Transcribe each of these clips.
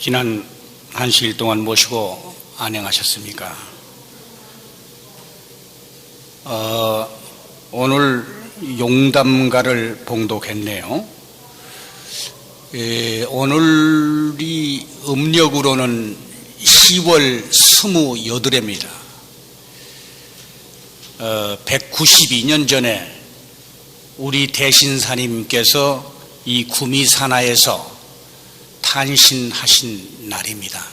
지난 한 시일 동안 모시고 안행하셨습니까? 어, 오늘 용담가를 봉독했네요. 예, 오늘이 음력으로는 10월 28일입니다. 어, 192년 전에 우리 대신사님께서 이 구미산하에서 탄신하신 날입니다.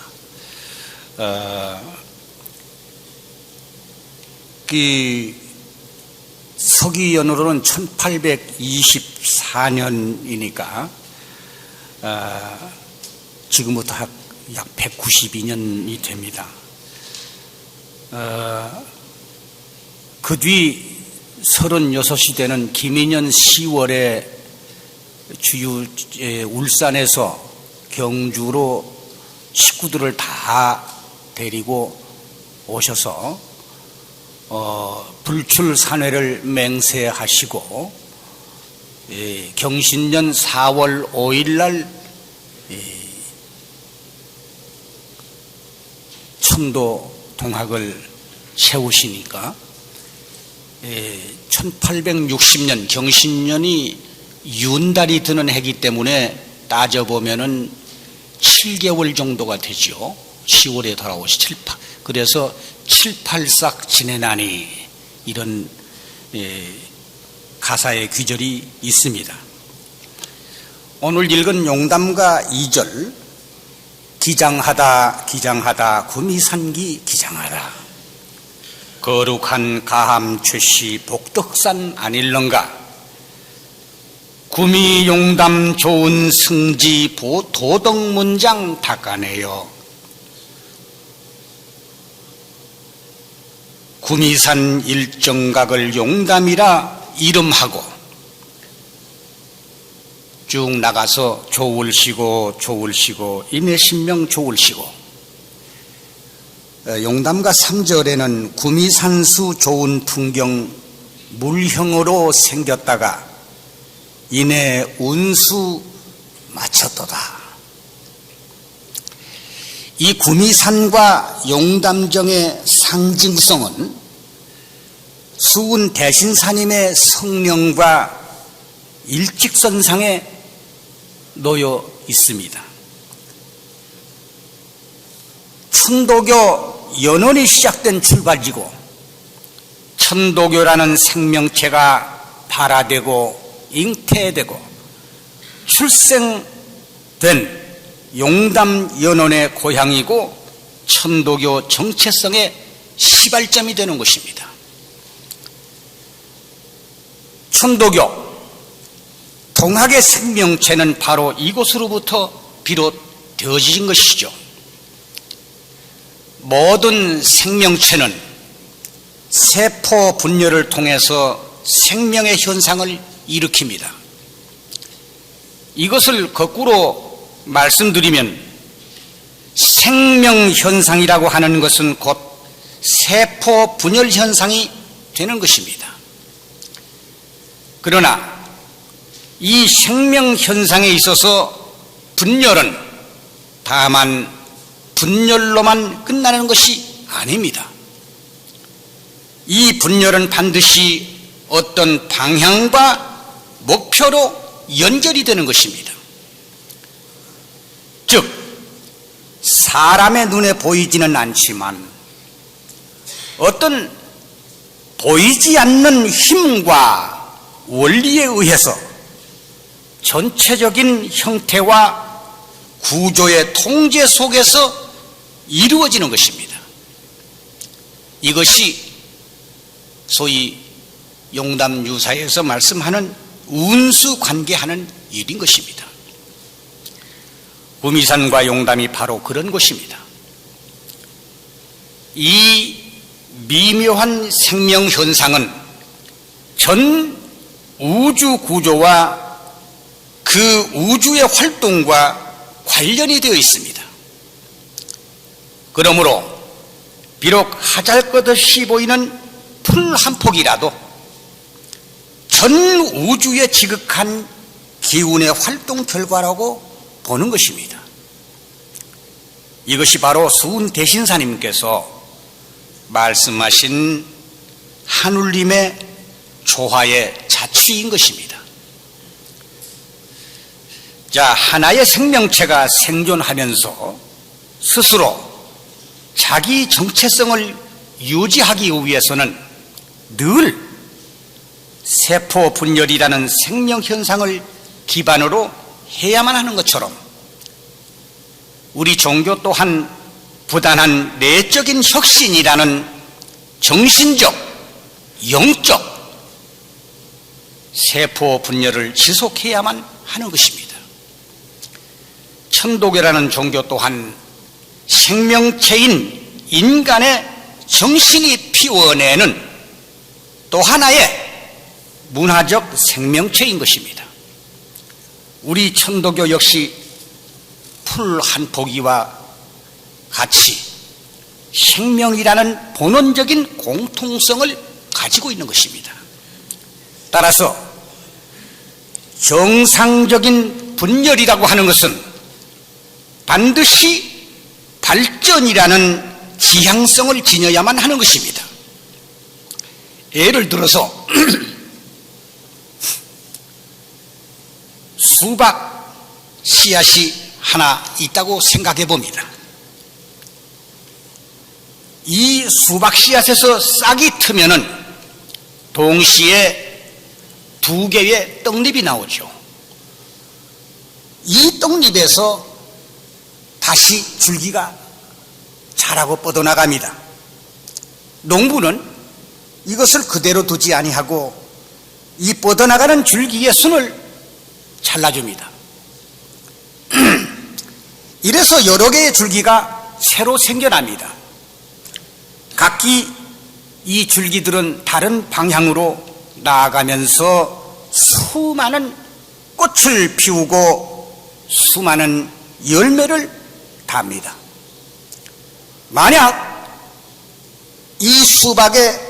어, 그 서기연으로는 1824년이니까 어, 지금부터 약 192년이 됩니다. 어, 그뒤 36이 되는 김인년 10월에 주유 울산에서 경주로 식구들을 다 데리고 오셔서 어, 불출산회를 맹세하시고 예, 경신년 4월 5일 날 예, 천도 동학을 세우시니까 예, 1860년 경신년이 윤달이 드는 해기 때문에 따져보면은 7개월 정도가 되죠. 10월에 돌아오시 7, 8. 그래서 7, 8싹 지내나니 이런 예, 가사의 귀절이 있습니다. 오늘 읽은 용담가 2절 기장하다 기장하다 구미산기 기장하다 거룩한 가함 최씨 복덕산 아닐런가 구미용담 좋은 승지 보 도덕문장 닦아내요. 구미산 일정각을 용담이라 이름하고 쭉 나가서 조울 쉬고 임의신명 조울 쉬고 어, 용담가 3절에는 구미산수 좋은 풍경 물형으로 생겼다가 이내 운수 마쳤도다. 이 구미산과 용담정의 상징성은 수운 대신사님의 성령과 일직선상에 놓여 있습니다. 천도교 연원이 시작된 출발지고 천도교라는 생명체가 발화되고 잉태되고 출생된 용담 연원의 고향이고 천도교 정체성의 시발점이 되는 것입니다. 천도교 동학의 생명체는 바로 이곳으로부터 비롯되어진 것이죠. 모든 생명체는 세포 분열을 통해서 생명의 현상을 일으킵니다. 이것을 거꾸로 말씀드리면 생명현상이라고 하는 것은 곧 세포 분열 현상이 되는 것입니다. 그러나 이 생명 현상에 있어서 분열은 다만 분열로만 끝나는 것이 아닙니다. 이 분열은 반드시 어떤 방향과 목표로 연결이 되는 것입니다. 즉, 사람의 눈에 보이지는 않지만 어떤 보이지 않는 힘과 원리에 의해서 전체적인 형태와 구조의 통제 속에서 이루어지는 것입니다. 이것이 소위 용담 유사에서 말씀하는 운수 관계하는 일인 것입니다. 구미산과 용담이 바로 그런 곳입니다. 이 미묘한 생명 현상은 전 우주 구조와 그 우주의 활동과 관련이 되어 있습니다. 그러므로 비록 하잘 것 없이 보이는 풀 한 폭이라도 전 우주에 지극한 기운의 활동 결과라고 보는 것입니다. 이것이 바로 수은 대신사님께서 말씀하신 하늘님의 조화의 자취인 것입니다. 자, 하나의 생명체가 생존하면서 스스로 자기 정체성을 유지하기 위해서는 늘 세포 분열이라는 생명 현상을 기반으로 해야만 하는 것처럼 우리 종교 또한 부단한 내적인 혁신이라는 정신적, 영적 세포 분열을 지속해야만 하는 것입니다. 천도교라는 종교 또한 생명체인 인간의 정신이 피워내는 또 하나의 문화적 생명체인 것입니다. 우리 천도교 역시 풀 한 포기와 같이 생명이라는 본원적인 공통성을 가지고 있는 것입니다. 따라서 정상적인 분열이라고 하는 것은 반드시 발전이라는 지향성을 지녀야만 하는 것입니다. 예를 들어서 수박 씨앗이 하나 있다고 생각해 봅니다. 이 수박 씨앗에서 싹이 트면은 동시에 두 개의 떡잎이 나오죠. 이 떡잎에서 다시 줄기가 자라고 뻗어나갑니다. 농부는 이것을 그대로 두지 아니하고 이 뻗어나가는 줄기의 순을 잘라줍니다. 이래서 여러 개의 줄기가 새로 생겨납니다. 각기 이 줄기들은 다른 방향으로 나아가면서 수많은 꽃을 피우고 수많은 열매를 답니다. 만약 이 수박에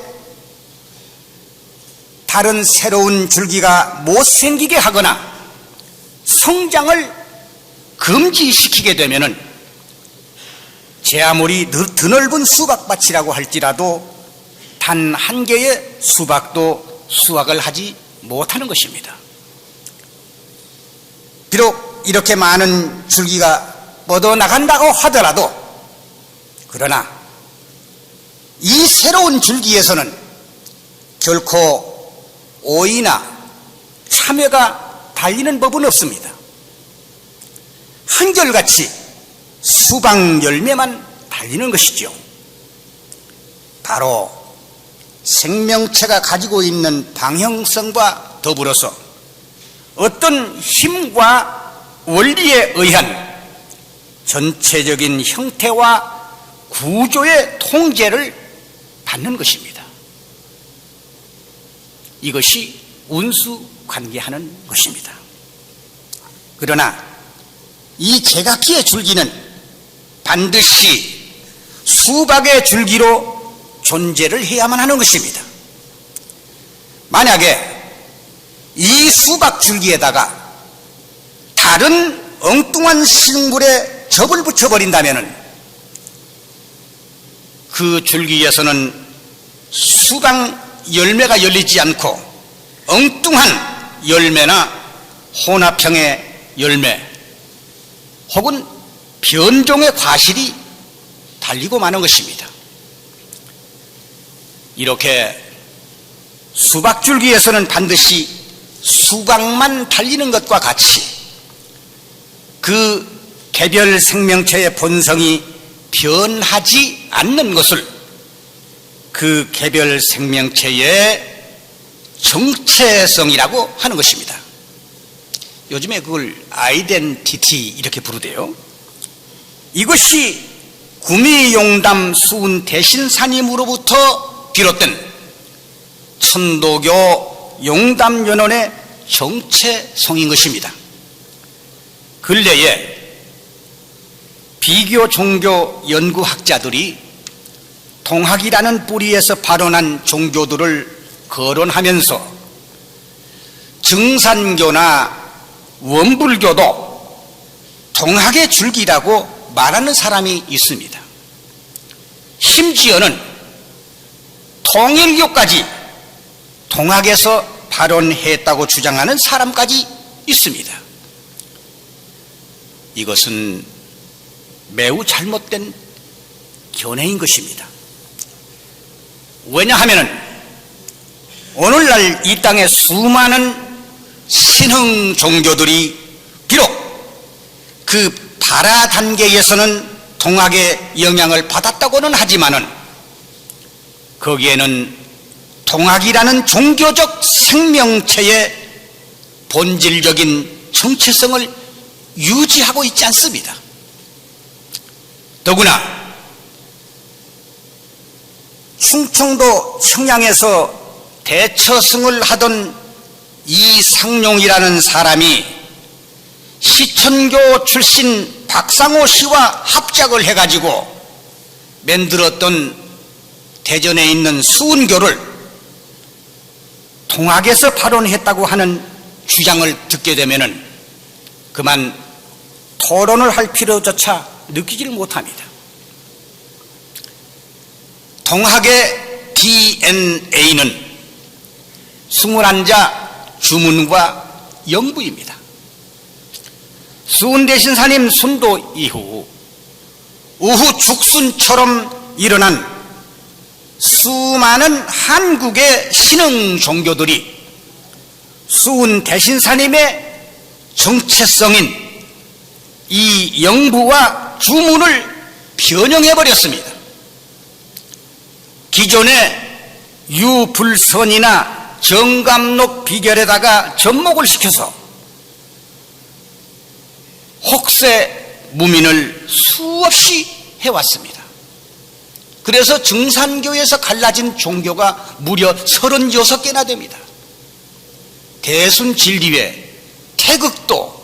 다른 새로운 줄기가 못 생기게 하거나 성장을 금지시키게 되면은 제 아무리 드넓은 수박밭이라고 할지라도 단 한 개의 수박도 수확을 하지 못하는 것입니다. 비록 이렇게 많은 줄기가 뻗어나간다고 하더라도 그러나 이 새로운 줄기에서는 결코 오이나 참외가 달리는 법은 없습니다. 한결같이 수박 열매만 달리는 것이죠. 바로 생명체가 가지고 있는 방향성과 더불어서 어떤 힘과 원리에 의한 전체적인 형태와 구조의 통제를 받는 것입니다. 이것이 운수 관계하는 것입니다. 그러나 이 개각기의 줄기는 반드시 수박의 줄기로 존재를 해야만 하는 것입니다. 만약에 이 수박 줄기에다가 다른 엉뚱한 식물에 접을 붙여버린다면 그 줄기에서는 수박 열매가 열리지 않고 엉뚱한 열매나 혼합형의 열매 혹은 변종의 과실이 달리고 마는 것입니다. 이렇게 수박 줄기에서는 반드시 수박만 달리는 것과 같이 그 개별 생명체의 본성이 변하지 않는 것을 그 개별 생명체의 정체성이라고 하는 것입니다. 요즘에 그걸 아이덴티티 이렇게 부르대요. 이것이 구미용담 수은 대신사님으로부터 비롯된 천도교 용담연원의 정체성인 것입니다. 근래에 비교 종교 연구학자들이 동학이라는 뿌리에서 발원한 종교들을 거론하면서 증산교나 원불교도 동학의 줄기라고 말하는 사람이 있습니다. 심지어는 통일교까지 동학에서 발언했다고 주장하는 사람까지 있습니다. 이것은 매우 잘못된 견해인 것입니다. 왜냐하면 오늘날 이 땅에 수많은 신흥 종교들이 비록 그 발화 단계에서는 동학의 영향을 받았다고는 하지만은 거기에는 동학이라는 종교적 생명체의 본질적인 정체성을 유지하고 있지 않습니다. 더구나 충청도 청양에서 대처승을 하던 이상용이라는 사람이 시천교 출신 박상호 씨와 합작을 해가지고 만들었던 대전에 있는 수은교를 동학에서 발언했다고 하는 주장을 듣게 되면은 그만 토론을 할 필요조차 느끼지를 못합니다. 동학의 DNA는 21자 주문과 영부입니다. 수은 대신 사님 순도 이후 우후 죽순처럼 일어난 수많은 한국의 신흥 종교들이 수은 대신사님의 정체성인 이 영부와 주문을 변형해 버렸습니다. 기존의 유불선이나 정감록 비결에다가 접목을 시켜서 혹세 무민을 수없이 해왔습니다. 그래서 증산교에서 갈라진 종교가 무려 36개나 됩니다. 대순 진리회, 태극도,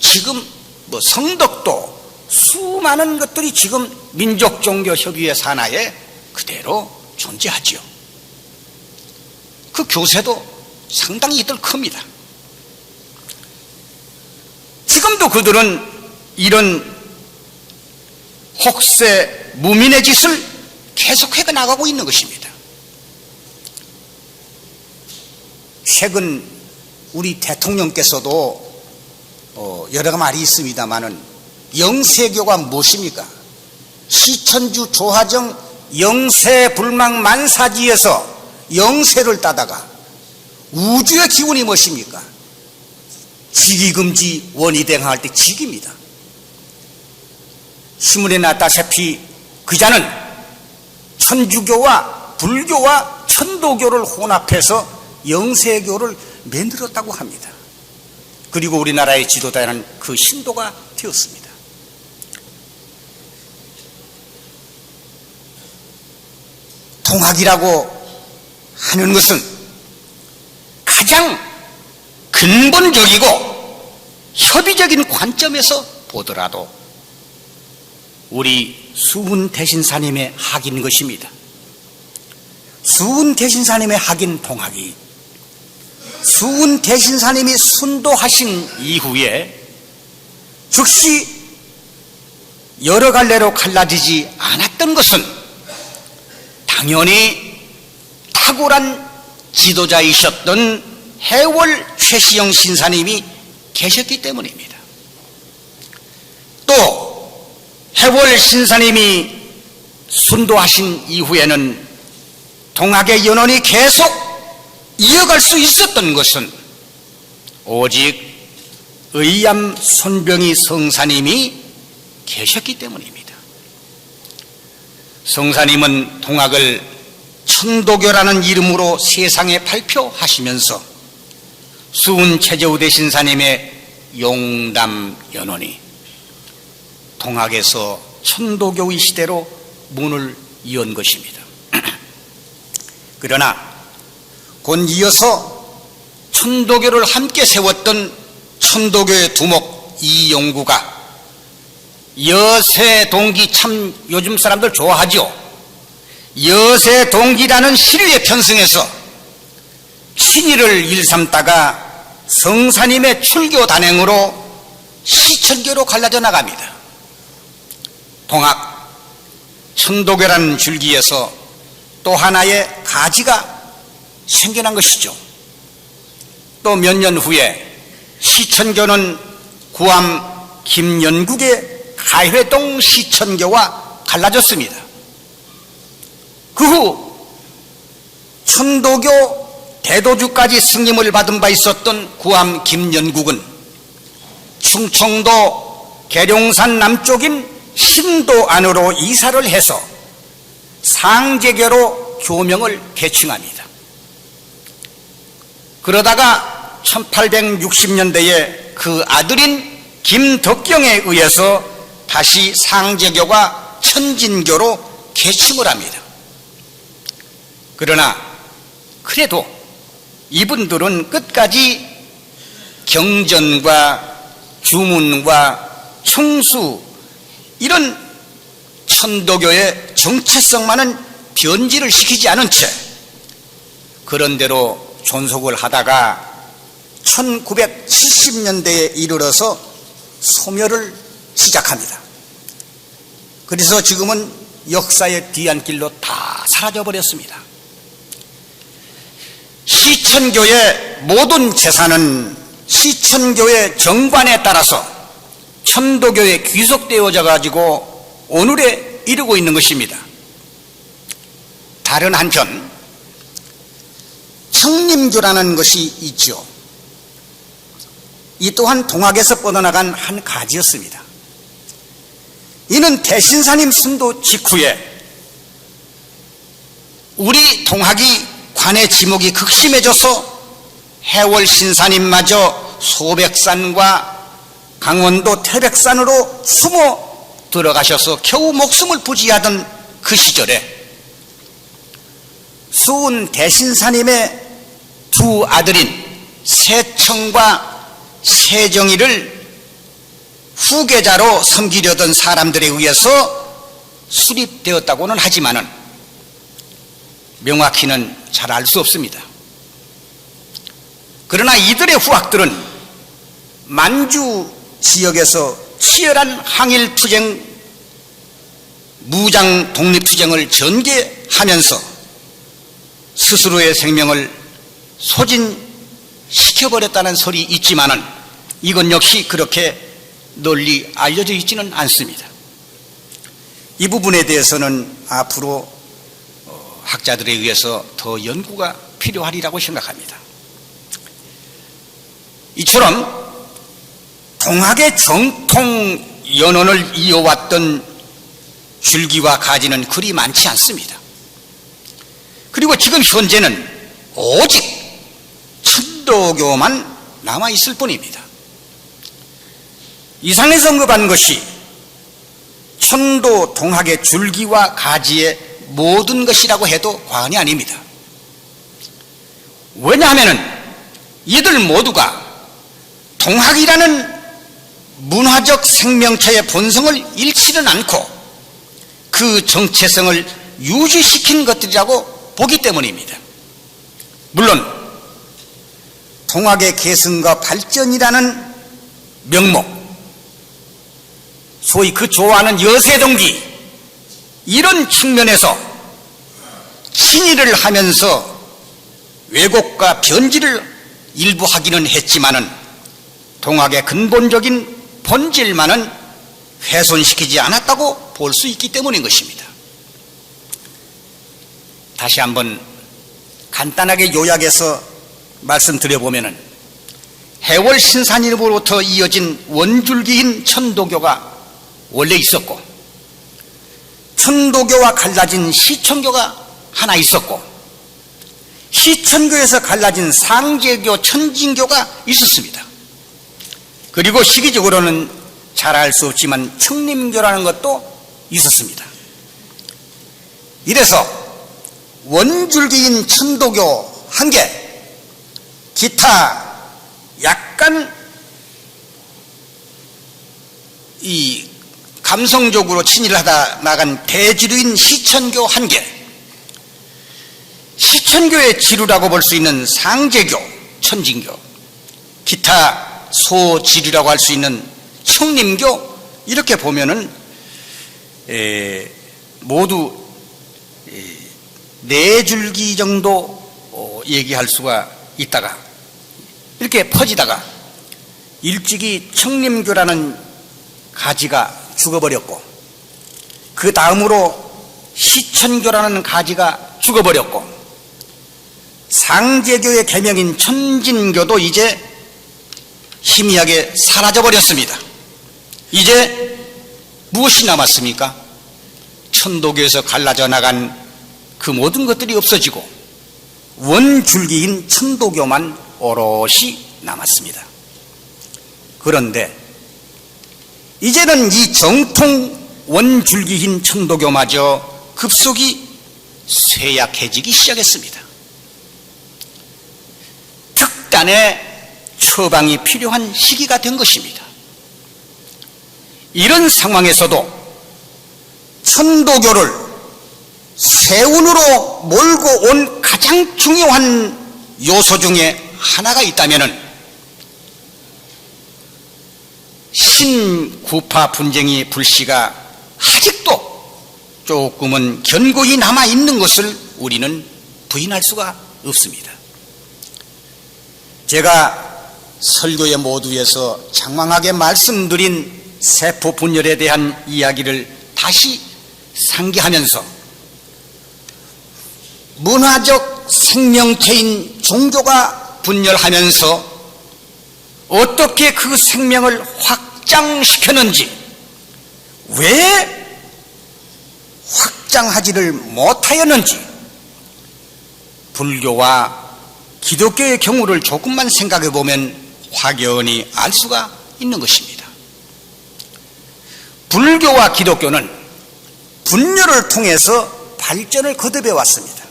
지금 뭐 성덕도, 수많은 것들이 지금 민족종교협의회 산하에 그대로 존재하지요. 그 교세도 상당히 이들 큽니다. 지금도 그들은 이런 혹세 무민의 짓을 계속해 나가고 있는 것입니다. 최근 우리 대통령께서도 어, 여러 말이 있습니다만은 영세교가 무엇입니까? 시천주 조화정 영세불망 만사지에서 영세를 따다가 우주의 기운이 무엇입니까? 직위금지 원이대항할 때 직입니다. 신문에 났다시피 그자는 천주교와 불교와 천도교를 혼합해서 영세교를 만들었다고 합니다. 그리고 우리나라의 지도자는 그 신도가 되었습니다. 통학이라고 하는 것은 가장 근본적이고 협의적인 관점에서 보더라도 우리 수훈 대신사님의 학인 것입니다. 수훈 대신사님의 학인 동학이 수훈 대신사님이 순도하신 이후에 즉시 여러 갈래로 갈라지지 않았던 것은 당연히 탁월한 지도자이셨던 해월 최시영 신사님이 계셨기 때문입니다. 또 해월 신사님이 순도하신 이후에는 동학의 연원이 계속 이어갈 수 있었던 것은 오직 의암 손병희 성사님이 계셨기 때문입니다. 성사님은 동학을 천도교라는 이름으로 세상에 발표하시면서 수은 최재우 대신사님의 용담 연원이 동학에서 천도교의 시대로 문을 연 것입니다. 그러나 곧 이어서 천도교를 함께 세웠던 천도교의 두목 이용구가 여세 동기 참 요즘 사람들 좋아하죠. 여세 동기라는 시류에 편승해서 신의를 일삼다가 성사님의 출교 단행으로 시천교로 갈라져 나갑니다. 동학, 천도교라는 줄기에서 또 하나의 가지가 생겨난 것이죠. 또 몇 년 후에 시천교는 구암 김연국의 가회동 시천교와 갈라졌습니다. 그 후 천도교 대도주까지 승림을 받은 바 있었던 구암 김연국은 충청도 계룡산 남쪽인 신도 안으로 이사를 해서 상제교로 교명을 개칭합니다. 그러다가 1860년대에 그 아들인 김덕경에 의해서 다시 상제교가 천진교로 개칭을 합니다. 그러나 그래도 이분들은 끝까지 경전과 주문과 충수 이런 천도교의 정체성만은 변질을 시키지 않은 채 그런대로 존속을 하다가 1970년대에 이르러서 소멸을 시작합니다. 그래서 지금은 역사의 뒤안길로 다 사라져 버렸습니다. 시천교의 모든 재산은 시천교의 정관에 따라서 천도교에 귀속되어져 가지고 오늘에 이르고 있는 것입니다. 다른 한편 청림교라는 것이 있죠. 이 또한 동학에서 뻗어나간 한 가지였습니다. 이는 대신사님 순도 직후에 우리 동학이 관의 지목이 극심해져서 해월 신사님마저 소백산과 강원도 태백산으로 숨어 들어가셔서 겨우 목숨을 부지하던 그 시절에 수은 대신사님의 두 아들인 세청과 세정이를 후계자로 섬기려던 사람들에 의해서 수립되었다고는 하지만은 명확히는 잘 알 수 없습니다. 그러나 이들의 후학들은 만주 지역에서 치열한 항일 투쟁, 무장 독립 투쟁을 전개하면서 스스로의 생명을 소진시켜버렸다는 설이 있지만은 이건 역시 그렇게 널리 알려져 있지는 않습니다. 이 부분에 대해서는 앞으로 어, 학자들에 의해서 더 연구가 필요하리라고 생각합니다. 이처럼 동학의 정통 연원을 이어왔던 줄기와 가지는 그리 많지 않습니다. 그리고 지금 현재는 오직 천도교만 남아 있을 뿐입니다. 이상에서 언급한 것이 천도 동학의 줄기와 가지의 모든 것이라고 해도 과언이 아닙니다. 왜냐하면 이들 모두가 동학이라는 문화적 생명체의 본성을 잃지는 않고 그 정체성을 유지시킨 것들이라고 보기 때문입니다. 물론 동학의 계승과 발전이라는 명목, 소위 그 좋아하는 여세동기 이런 측면에서 친일을 하면서 왜곡과 변질을 일부 하기는 했지만은 동학의 근본적인 본질만은 훼손시키지 않았다고 볼 수 있기 때문인 것입니다. 다시 한번 간단하게 요약해서 말씀드려보면은 해월 신사님으로부터 이어진 원줄기인 천도교가 원래 있었고 천도교와 갈라진 시천교가 하나 있었고 시천교에서 갈라진 상제교 천진교가 있었습니다. 그리고 시기적으로는 잘 알 수 없지만 청림교라는 것도 있었습니다. 이래서 원줄기인 천도교 한 개, 기타 약간 이 감성적으로 친일을 하다 나간 대지류인 시천교 한 개, 시천교의 지류라고 볼 수 있는 상제교, 천진교, 기타 소지류라고 할 수 있는 청림교 이렇게 보면은 에, 모두 에, 네 줄기 정도 어, 얘기할 수가 있다가 이렇게 퍼지다가 일찍이 청림교라는 가지가 죽어버렸고 그 다음으로 시천교라는 가지가 죽어버렸고 상제교의 개명인 천진교도 이제 희미하게 사라져버렸습니다. 이제 무엇이 남았습니까? 천도교에서 갈라져 나간 그 모든 것들이 없어지고 원줄기인 천도교만 오롯이 남았습니다. 그런데 이제는 이 정통 원줄기인 천도교마저 급속히 쇠약해지기 시작했습니다. 특단의 처방이 필요한 시기가 된 것입니다. 이런 상황에서도 천도교를 세운으로 몰고 온 가장 중요한 요소 중에 하나가 있다면은 신구파 분쟁이 불씨가 아직도 조금은 견고히 남아 있는 것을 우리는 부인할 수가 없습니다. 제가 설교의 모두에서 장황하게 말씀드린 세포 분열에 대한 이야기를 다시 상기하면서 문화적 생명체인 종교가 분열하면서 어떻게 그 생명을 확장시켰는지 왜 확장하지를 못하였는지 불교와 기독교의 경우를 조금만 생각해 보면 확연히 알 수가 있는 것입니다. 불교와 기독교는 분열을 통해서 발전을 거듭해 왔습니다.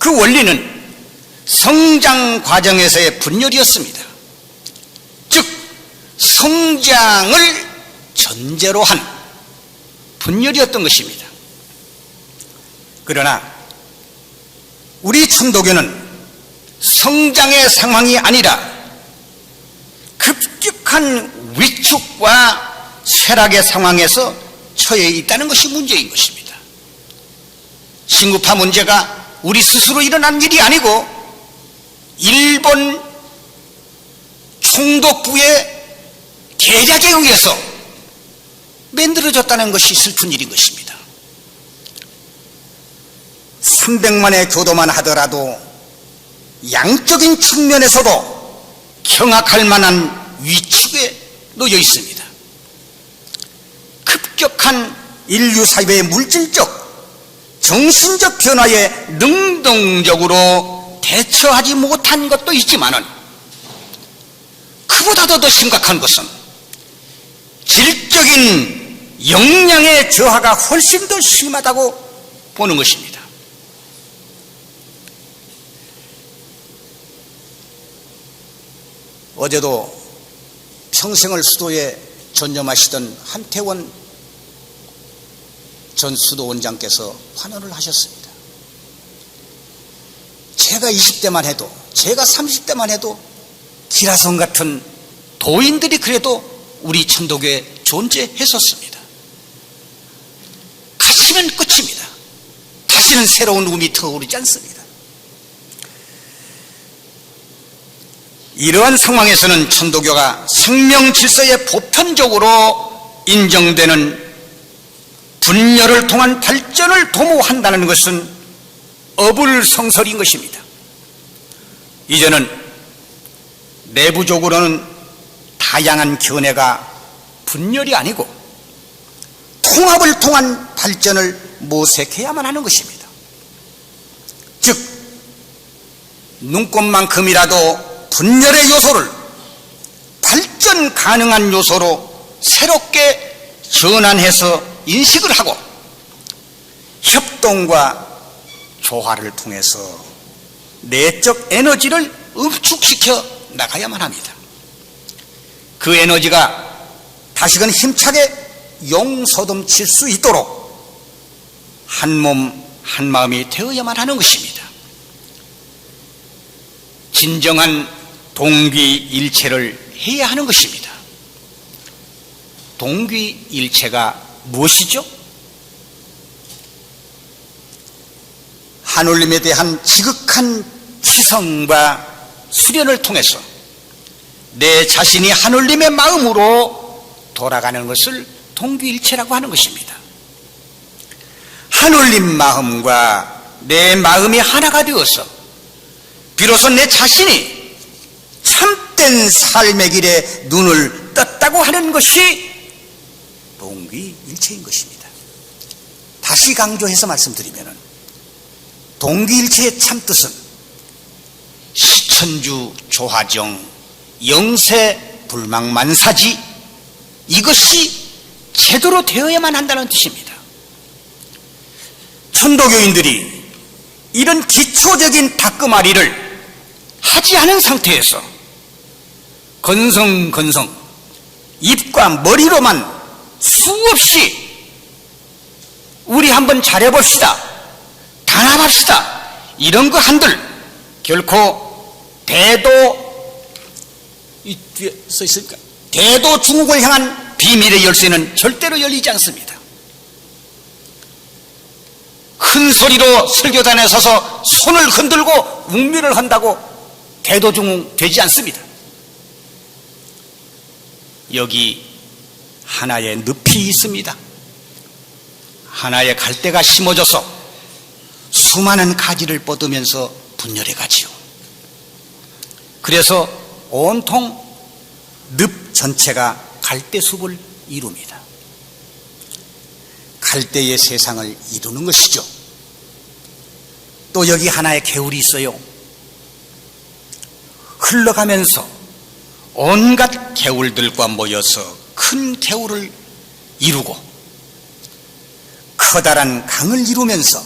그 원리는 성장 과정에서의 분열이었습니다. 즉, 성장을 전제로 한 분열이었던 것입니다. 그러나 우리 천도교는 성장의 상황이 아니라 급격한 위축과 쇠락의 상황에서 처해 있다는 것이 문제인 것입니다. 신구파 문제가 우리 스스로 일어난 일이 아니고 일본 총독부의 계략에 의해서 만들어졌다는 것이 슬픈 일인 것입니다. 300만의 교도만 하더라도 양적인 측면에서도 경악할 만한 위축에 놓여 있습니다. 급격한 인류 사회의 물질적, 정신적 변화에 능동적으로 대처하지 못한 것도 있지만은 그보다도 더 심각한 것은 질적인 역량의 저하가 훨씬 더 심하다고 보는 것입니다. 어제도 평생을 수도에 전념하시던 한태원 전 수도원장께서 환원을 하셨습니다. 제가 20대만 해도, 제가 30대만 해도 기라성 같은 도인들이 그래도 우리 천도교에 존재했었습니다. 가시면 끝입니다. 다시는 새로운 음이 터오르지 않습니다. 이러한 상황에서는 천도교가 생명 질서에 보편적으로 인정되는 분열을 통한 발전을 도모한다는 것은 어불성설인 것입니다. 이제는 내부적으로는 다양한 견해가 분열이 아니고 통합을 통한 발전을 모색해야만 하는 것입니다. 즉, 눈꽃만큼이라도 분열의 요소를 발전 가능한 요소로 새롭게 전환해서 인식을 하고 협동과 조화를 통해서 내적 에너지를 응축시켜 나가야만 합니다. 그 에너지가 다시금 힘차게 용서듬칠 수 있도록 한 몸 한 마음이 되어야만 하는 것입니다. 진정한 동기일체를 해야 하는 것입니다. 동기일체가 무엇이죠? 하늘님에 대한 지극한 지성과 수련을 통해서 내 자신이 하늘님의 마음으로 돌아가는 것을 동기일체라고 하는 것입니다. 하늘님 마음과 내 마음이 하나가 되어서 비로소 내 자신이 참된 삶의 길에 눈을 떴다고 하는 것이 동기일체인 것입니다. 다시 강조해서 말씀드리면 동기일체의 참뜻은 시천주 조화정 영세 불망만사지 이것이 제대로 되어야만 한다는 뜻입니다. 천도교인들이 이런 기초적인 닦음아리를 하지 않은 상태에서 건성건성 입과 머리로만 수없이 우리 한번 잘해봅시다. 단합합시다. 이런 거 한들 결코 대도 이 뒤에 써 있을까? 대도 중국을 향한 비밀의 열쇠는 절대로 열리지 않습니다. 큰 소리로 설교단에 서서 손을 흔들고 웅미를 한다고 대도중흥 되지 않습니다. 여기 하나의 늪이 있습니다. 하나의 갈대가 심어져서 수많은 가지를 뻗으면서 분열해 가지요. 그래서 온통 늪 전체가 갈대숲을 이룹니다. 갈대의 세상을 이루는 것이죠. 또 여기 하나의 개울이 있어요. 흘러가면서 온갖 개울들과 모여서 큰 개울을 이루고 커다란 강을 이루면서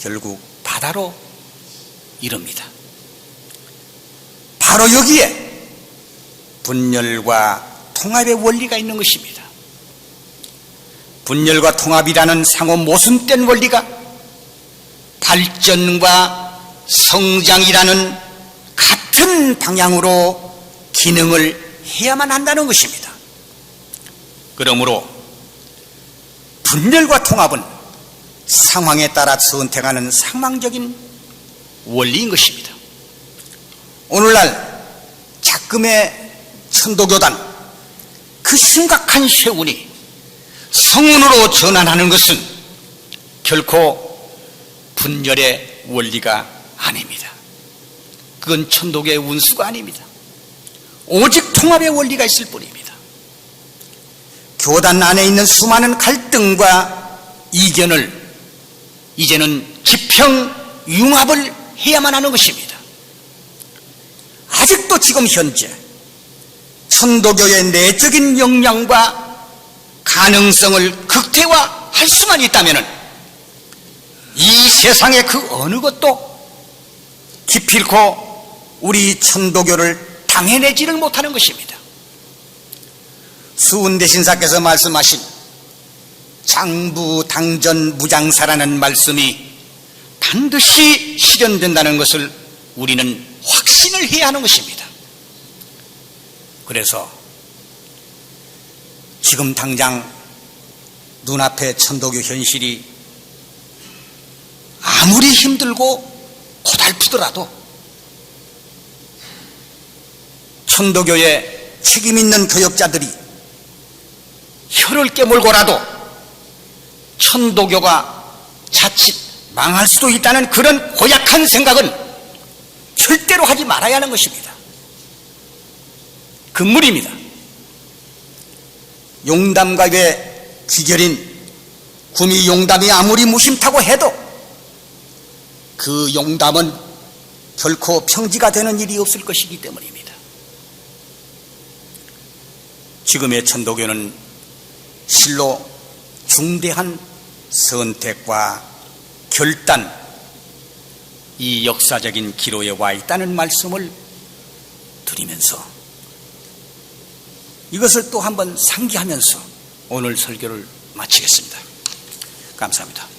결국 바다로 이릅니다. 바로 여기에 분열과 통합의 원리가 있는 것입니다. 분열과 통합이라는 상호 모순된 원리가 발전과 성장이라는 같은 방향으로 기능을 해야만 한다는 것입니다. 그러므로 분열과 통합은 상황에 따라 선택하는 상황적인 원리인 것입니다. 오늘날 작금의 천도교단 그 심각한 세운이 성운으로 전환하는 것은 결코 분열의 원리가 아닙니다. 그건 천독의 운수가 아닙니다. 오직 통합의 원리가 있을 뿐입니다. 교단 안에 있는 수많은 갈등과 이견을 이제는 지평 융합을 해야만 하는 것입니다. 아직도 지금 현재 천도교의 내적인 역량과 가능성을 극대화할 수만 있다면 이 세상의 그 어느 것도 기필코 우리 천도교를 당해내지를 못하는 것입니다. 수은 대신사께서 말씀하신 장부 당전 무장사라는 말씀이 반드시 실현된다는 것을 우리는 확신을 해야 하는 것입니다. 그래서 지금 당장 눈앞에 천도교 현실이 아무리 힘들고 고달프더라도 천도교의 책임 있는 교역자들이 혀를 깨물고라도 천도교가 자칫 망할 수도 있다는 그런 고약한 생각은 절대로 하지 말아야 하는 것입니다. 금물입니다. 용담각의 귀결인 구미 용담이 아무리 무심타고 해도 그 용담은 결코 평지가 되는 일이 없을 것이기 때문입니다. 지금의 천도교는 실로 중대한 선택과 결단, 이 역사적인 기로에 와 있다는 말씀을 드리면서 이것을 또 한번 상기하면서 오늘 설교를 마치겠습니다. 감사합니다.